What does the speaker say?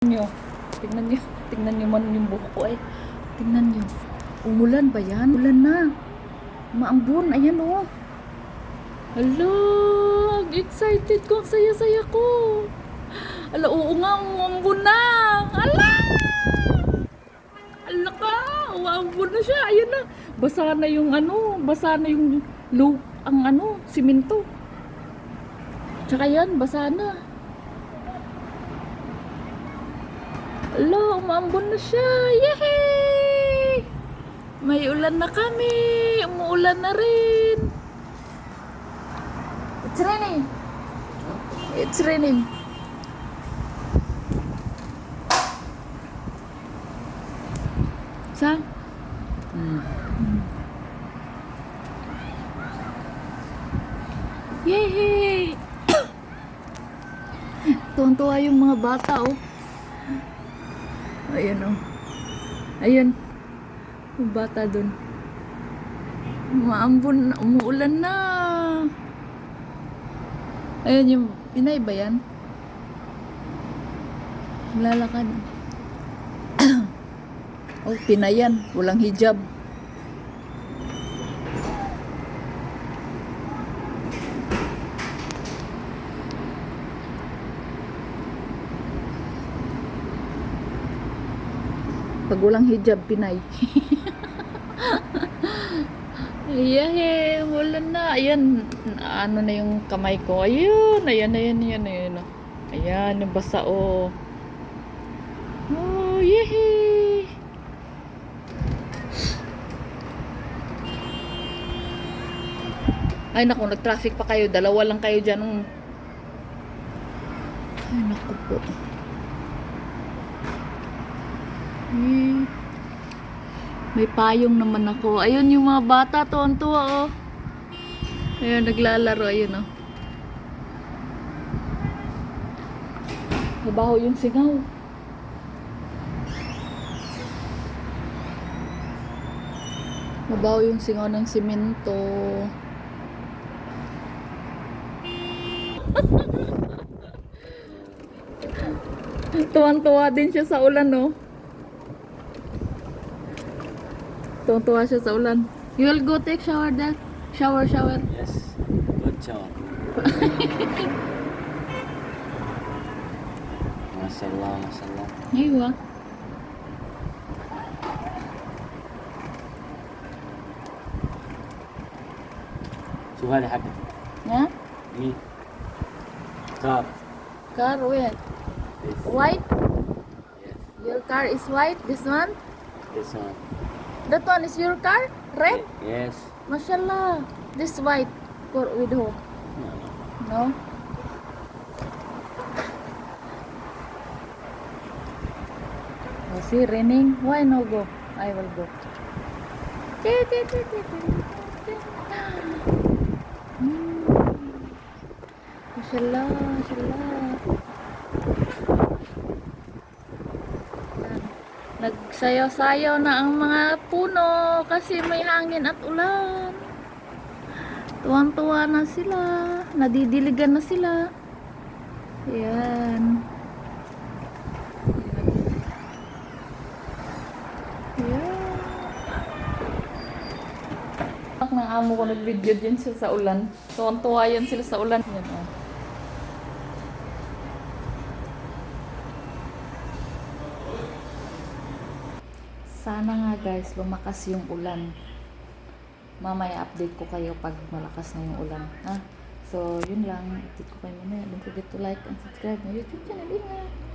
nyo. Tingnan nyo. Tingnan nyo man yung buhok ko eh. Tingnan nyo. Umulan ba yan? Ulan na. Maambon. Ayan oh. Hala, ang excited ko. Ang saya-saya ko. Ala, oo nga, umambon na. Ala! Ala ka, umambon na siya. Ayan na. Basa na yung ano, basa na yung loop, ang ano, simento. Tsaka yan, basa na. Ala, umambon na siya. Yehey! May ulan na kami. Umuulan na rin. It's raining. It's raining. Saan? Yehey! Tuwan-tuwa yung mga bata, oh. Ayun, oh. Ayun. Yung bata dun. Maambon, umuulan na. Ayun yung, Pinay ba yan? Lalakad. oh, Pinay yan. Walang hijab. Pag walang hijab, Pinay. Ayan, wala na. Ayan, ano na yung kamay ko. Ayun, ayan, ayan, ayan, ayan. Ayan, yung basa, oh. Oh, yehey! Ay, naku, nag-traffic pa kayo. Dalawa lang kayo dyan. mm. Ay, naku po. Eh, may payong naman ako. Ayun yung mga bata, tuwan-tuwa oh. Ayun, naglalaro. Ayun oh. Mabaho yung singaw. Mabaho yung singaw ng simento. Tuwan-tuwa din siya sa ulan, no? Tuwan-tuwa siya sa ulan. You will go take shower, Dad? Shower, shower. Yes, good job. Masallah, masallah. Aywa. شوف هذه حقتي Ha? مين؟ كار Car, where? This. White? Yes, Your car is white? This one? this one. That one is your car? Red? Yes. Mashallah. This white. For with who? No? Oh, see, raining. Why no go? I will go. Hmm. Mashallah, mashallah. Yan. Nagsayaw-sayaw na ang mga puno kasi may hangin at ulan. Tuwang-tuwa na sila. Nadidiligan na sila. Ayan. Ayan. Ak ng amo ko nag-video din siya sa ulan. Tuwang-tuwa yan sila sa ulan. Yan oh. Sana nga guys, lumakas yung ulan. Mamaya update ko kayo pag malakas na yung ulan. Ha? So, yun lang. Update ko kayo muna. Don't forget to like and subscribe my YouTube channel. Ingat!